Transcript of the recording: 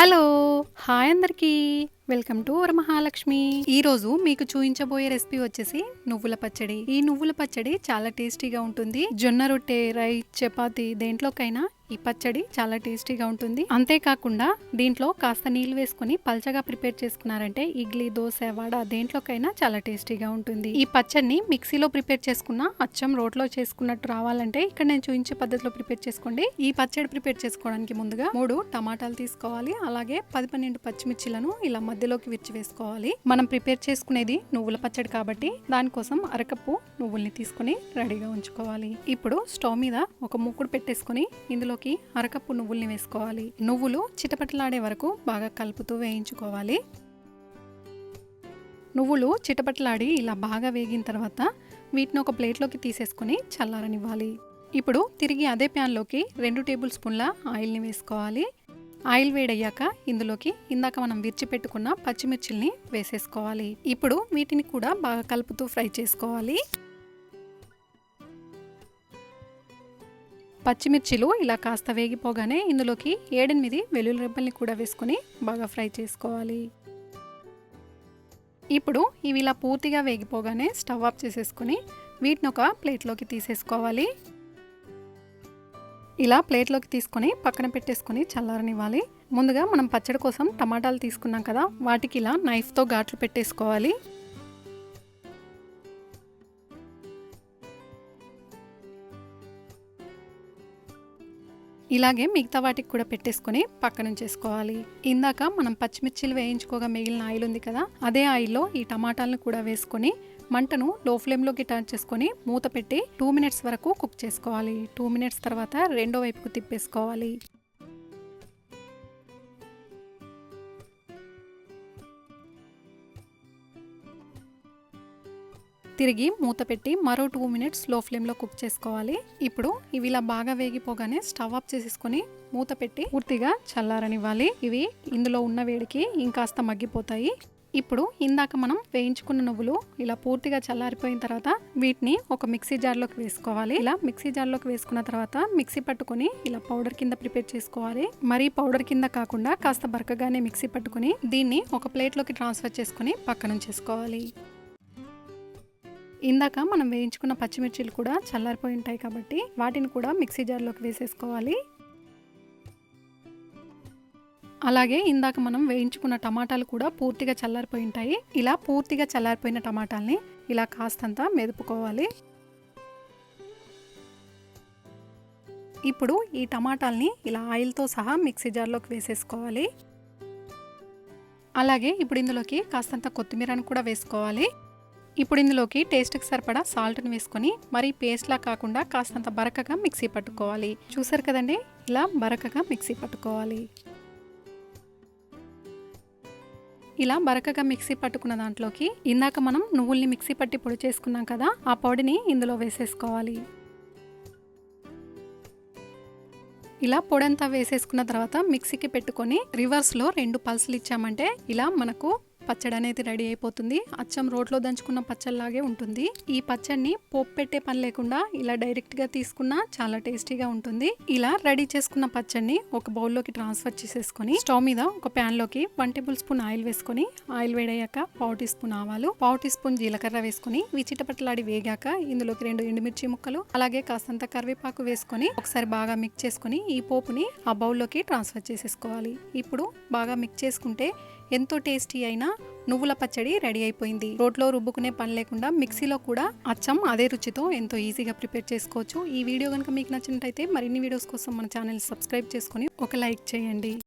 Hello hi అందరికీ. Welcome to Varamahalakshmi. ఈ రోజు మీకు చూపించబోయే రెసిపీ వచ్చేసి నువ్వుల పచ్చడి. ఈ నువ్వుల పచ్చడి చాలా టేస్టీగా ఉంటుంది. జొన్న రొట్టె రైస్ చపాతి దేంట్లోకైనా ఈ పచ్చడి చాలా టేస్టీగా ఉంటుంది. అంతేకాకుండా దీంట్లో కాస్త నీళ్ళు వేసుకొని పల్చగా ప్రిపేర్ చేసుకున్నారంటే ఇడ్లీ దోశ వడ దేంట్లోకైనా చాలా టేస్టీగా ఉంటుంది. ఈ పచ్చడిని మిక్సీలో ప్రిపేర్ చేసుకున్న అచ్చం రోట్లో చేసుకున్నట్టు రావాలంటే ఇక్కడ నేను చూపించే పద్ధతిలో ప్రిపేర్ చేసుకోండి. ఈ పచ్చడి ప్రిపేర్ చేసుకోవడానికి ముందుగా మూడు టమాటాలు తీసుకోవాలి. అలాగే పది పన్నెండు పచ్చిమిర్చిలను ఇలా మధ్యలోకి విరిచి వేసుకోవాలి మనం ప్రిపేర్ చేసుకునేది నువ్వుల పచ్చడి కాబట్టి దానికోసం అరకప్పు నువ్వుల్ని తీసుకొని రెడీగా ఉంచుకోవాలి. ఇప్పుడు స్టవ్ మీద ఒక ముక్కుడు పెట్టేసుకొని ఇందులోకి అరకప్పు నువ్వుల్ని వేసుకోవాలి. నువ్వులు చిటపటలాడే వరకు బాగా కలుపుతూ వేయించుకోవాలి. నువ్వులు చిటపటలాడి ఇలా బాగా వేగిన తర్వాత వీటిని ఒక ప్లేట్లోకి తీసేసుకొని చల్లారనివ్వాలి. ఇప్పుడు తిరిగి అదే ప్యాన్లోకి రెండు టేబుల్ స్పూన్ల ఆయిల్ని వేసుకోవాలి. ఆయిల్ వేడయ్యాక ఇందులోకి ఇందాక మనం విరిచి పెట్టుకున్న పచ్చిమిర్చిల్ని వేసేసుకోవాలి. ఇప్పుడు వీటిని కూడా బాగా కలుపుతూ ఫ్రై చేసుకోవాలి. పచ్చిమిర్చిలు ఇలా కాస్త వేగిపోగానే ఇందులోకి ఏడెనిమిది వెల్లుల్లి రెబ్బల్ని కూడా వేసుకొని బాగా ఫ్రై చేసుకోవాలి. ఇప్పుడు ఇవి ఇలా పూర్తిగా వేగిపోగానే స్టవ్ ఆఫ్ చేసేసుకొని వీటిని ఒక ప్లేట్లోకి తీసేసుకోవాలి. ఇలా ప్లేట్లోకి తీసుకొని పక్కన పెట్టేసుకొని చల్లారనివ్వాలి. ముందుగా మనం పచ్చడి కోసం టమాటాలు తీసుకున్నాం కదా వాటికి ఇలా నైఫ్తో ఘాట్లు పెట్టేసుకోవాలి. ఇలాగే మిగతా వాటికి కూడా పెట్టేసుకొని పక్కన ఉంచేసుకోవాలి. ఇందాక మనం పచ్చిమిర్చిలు వేయించుకోగా మిగిలిన ఆయిల్ ఉంది కదా అదే ఆయిల్లో ఈ టమాటాలను కూడా వేసుకొని మంటను లో ఫ్లేమ్లోకి టర్న్ చేసుకొని మూత పెట్టి టూ మినిట్స్ వరకు కుక్ చేసుకోవాలి. టూ మినిట్స్ తర్వాత రెండో వైపుకు తిప్పేసుకోవాలి. తిరిగి మూత పెట్టి మరో టూ మినిట్స్లో ఫ్లేమ్లో కుక్ చేసుకోవాలి. ఇప్పుడు ఇవి ఇలా బాగా వేగిపోగానే స్టవ్ ఆఫ్ చేసేసుకొని మూత పెట్టి పూర్తిగా చల్లారనివ్వాలి. ఇవి ఇందులో ఉన్న వేడికి ఇంకాస్త మగ్గిపోతాయి. ఇప్పుడు ఇందాక మనం వేయించుకున్న నువ్వులు ఇలా పూర్తిగా చల్లారిపోయిన తర్వాత వీటిని ఒక మిక్సీ జార్లోకి వేసుకోవాలి. ఇలా మిక్సీ జార్లోకి వేసుకున్న తర్వాత మిక్సీ పట్టుకొని ఇలా పౌడర్ కింద ప్రిపేర్ చేసుకోవాలి. మరీ పౌడర్ కింద కాకుండా కాస్త బరకగానే మిక్సీ పట్టుకొని దీన్ని ఒక ప్లేట్లోకి ట్రాన్స్ఫర్ చేసుకొని పక్కన చేసుకోవాలి ఇందాక మనం వేయించుకున్న పచ్చిమిర్చిలు కూడా చల్లారిపోయి ఉంటాయి కాబట్టి వాటిని కూడా మిక్సీ జార్లోకి వేసేసుకోవాలి. అలాగే ఇందాక మనం వేయించుకున్న టమాటాలు కూడా పూర్తిగా చల్లారిపోయి ఉంటాయి. ఇలా పూర్తిగా చల్లారిపోయిన టమాటాల్ని ఇలా కాస్తంత మెదుపుకోవాలి. ఇప్పుడు ఈ టమాటాల్ని ఇలా ఆయిల్తో సహా మిక్సీ జార్లోకి వేసేసుకోవాలి. అలాగే ఇప్పుడు ఇందులోకి కాస్తంత కొత్తిమీరను కూడా వేసుకోవాలి. ఇప్పుడు ఇందులోకి టేస్ట్కి సరిపడా సాల్ట్ని వేసుకొని మరీ పేస్ట్లా కాకుండా కాస్తంత బరకగా మిక్సీ పట్టుకోవాలి. చూసారు కదండి? ఇలా బరకగా మిక్సీ పట్టుకోవాలి. ఇలా బరకగా మిక్సీ పట్టుకున్న దాంట్లోకి ఇందాక మనం నువ్వుల్ని మిక్సీ పట్టి పొడి చేసుకున్నాం కదా ఆ పొడిని ఇందులో వేసేసుకోవాలి. ఇలా పొడంతా వేసేసుకున్న తర్వాత మిక్సీకి పెట్టుకొని రివర్స్లో రెండు పల్సులు ఇచ్చామంటే ఇలా మనకు పచ్చడి అనేది రెడీ అయిపోతుంది. అచ్చం రోట్లో దంచుకున్న పచ్చడిలాగే ఉంటుంది. ఈ పచ్చడిని పోపు పెట్టే పని లేకుండా ఇలా డైరెక్ట్గా తీసుకున్నా చాలా టేస్టీగా ఉంటుంది. ఇలా రెడీ చేసుకున్న పచ్చడిని ఒక బౌల్లోకి ట్రాన్స్ఫర్ చేసేసుకొని స్టవ్ మీద ఒక ప్యాన్లోకి వన్ టేబుల్ స్పూన్ ఆయిల్ వేసుకొని ఆయిల్ వేడయ్యాక పావు టీ స్పూన్ ఆవాలు పావు టీ స్పూన్ జీలకర్ర వేసుకొని విచిటపట్లాడి వేగాక ఇందులోకి రెండు ఎండుమిర్చి ముక్కలు అలాగే కాసంత కరివేపాకు వేసుకొని ఒకసారి బాగా మిక్స్ చేసుకొని ఈ పోపుని ఆ బౌల్లోకి ట్రాన్స్ఫర్ చేసేసుకోవాలి. ఇప్పుడు బాగా మిక్స్ చేసుకుంటే ఎంతో టేస్టీ అయినా నువ్వుల పచ్చడి రెడీ అయిపోయింది. రోట్లో రుబ్బుకునే పని లేకుండా మిక్సీలో కూడా అచ్చం అదే రుచితో ఎంతో ఈజీగా ప్రిపేర్ చేసుకోవచ్చు. ఈ వీడియో కనుక మీకు నచ్చినట్టయితే మరిన్ని వీడియోస్ కోసం మన ఛానల్ సబ్స్క్రైబ్ చేసుకొని ఒక లైక్ చేయండి.